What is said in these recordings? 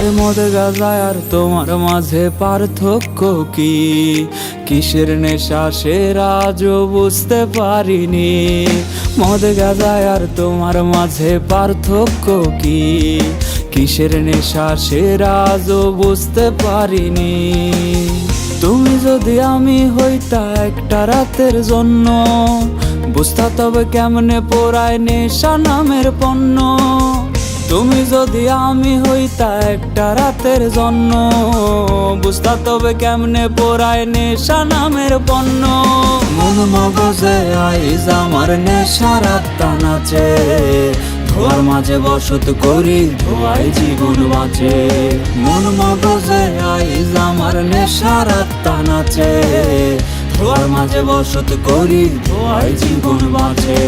আর মদ গাজায় আর তোমার মাঝে পার্থক্য কি? কিসের নেশা সে রাজও বুঝতে পারিনি। মদ গাজায় আর তোমার মাঝে পার্থক্য কি? কিসের নেশা সে রাজও বুঝতে পারিনি। তুমি যদি আমি হইতা একটা রাতের জন্য, বুঝতা তবে কেমনে পোড়ায় নেশা নামের পণ্য? তুমি যদি আমি হইতা একটা রাতের জন্য, বুঝতা তবে কেমনে পোড়ায় নেশা নামের পণ্য। মন মগজে আইজ আমার নেশা রাত্তা নাচে, ধোয়ার মাঝে বসত করি, ধোয়াই জীবন বাঁচে। মন মগজে আইজ আমার নেশা রাত্তা নাচে, ধোয়ার মাঝে বসত করি, ধোয়াই জীবন বাঁচে।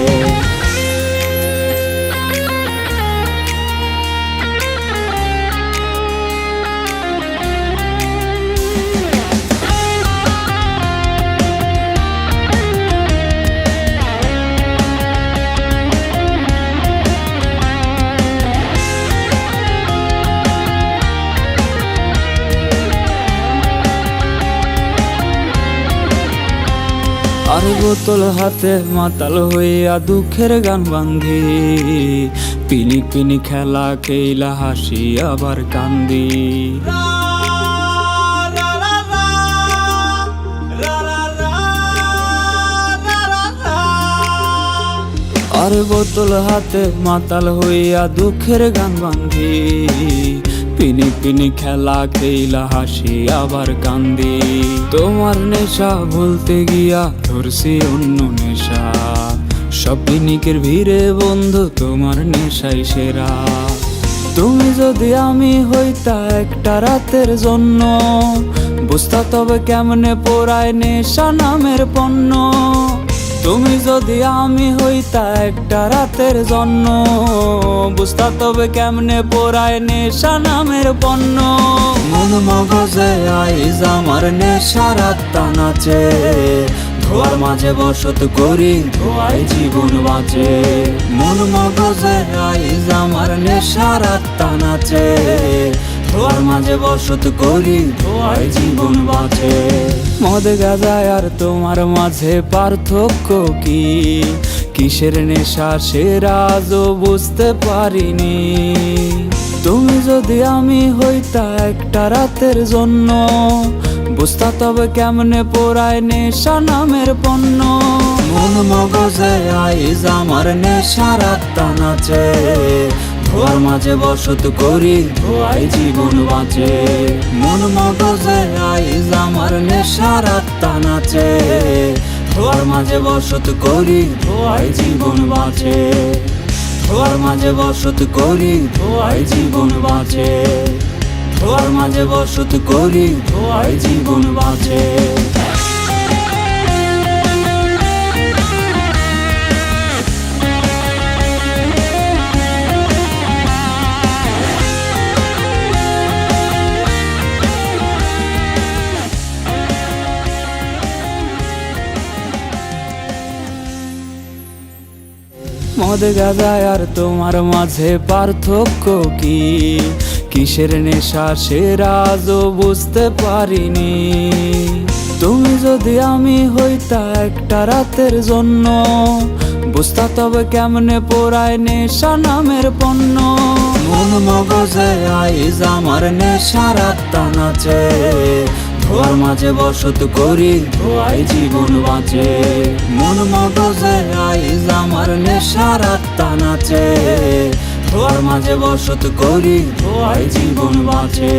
আর বোতল হাতে মাতাল হইয়া দুঃখের গান বান্ধি। পিনিক পিনিক খেলা খেলা হাসি আবার কান্দি। আর বোতল হাতে মাতাল হইয়া দুঃখের গান বান্ধি। পিনি পিনি খেলা খেলা হাসি আবার কান্দি। তোমার নেশা ভুলতে গিয়া ধরছি অন্য নেশা। সব পিনিকের ভিড়ে বন্ধু, তোমার নেশাই সেরা। তুমি যদি আমি হইতা একটা রাতের জন্য, বুঝতা তবে কেমনে পোড়ায় নেশা নামের পণ্য। তুমি যদি আমি হইতা একটা রাতের জন্য, বুঝতা তবে কেমনে পোড়ায় নেশা নামের পণ্য। মন মগজে আইজ আমার নেশা রাত্তা নাচে ধোয়ার মাঝে বসত করি, ধোয়াই জীবন বাঁচে। মন মগজে আইজ আমার নেশা রাত্তা নাচে ধোয়ার মাঝে বসত করি, ধোয়াই জীবন বাঁচে। মদ গাজায় আর তোমার মাঝে পার্থক্য কি? কিসের নেশা সে রাজও বুঝতে পারিনি। তুমি যদি আমি হইতা একটা রাতের জন্য, বুঝতা তবে কেমনে পোড়ায় নেশা নামের পণ্য? মন মগজে আইজ আমার নেশা রাত্তা নাচে ধোয়ার মাঝে বসত করি, ধোয়াই জীবন বাঁচে। মন মগজে আইজ আমার নেশা রাত্তা নাচে। ধোয়ার মাঝে বসত করি, ধোয়াই জীবন বাঁচে। ধোয়ার মাঝে বসত করি, ধোয়াই জীবন বাঁচে। ধোয়ার মাঝে বসত করি, ধোয়াই জীবন বাঁচে। মদ গাজায় আর তোমার মাঝে পার্থক্য কি? কিসের নেশা সে রাজও বুঝতে পারিনি। তুমি যদি আমি হইতা একটা রাতের জন্য, বুঝতা তবে কেমনে পোড়ায় নেশা নামের পণ্য? মন মগজে আইজ আমার নেশা রাত্তা নাচে ধোয়ার মাঝে বসত করি ধোয়াই জীবন বাঁচে। মন মগজে আইজ আমার নেশার আত্মা নাচে। ধোয়ার মাঝে বসত করি ধোয়াই জীবন বাঁচে।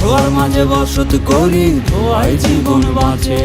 ধোয়ার মাঝে বসত করি ধোয়াই জীবন বাঁচে।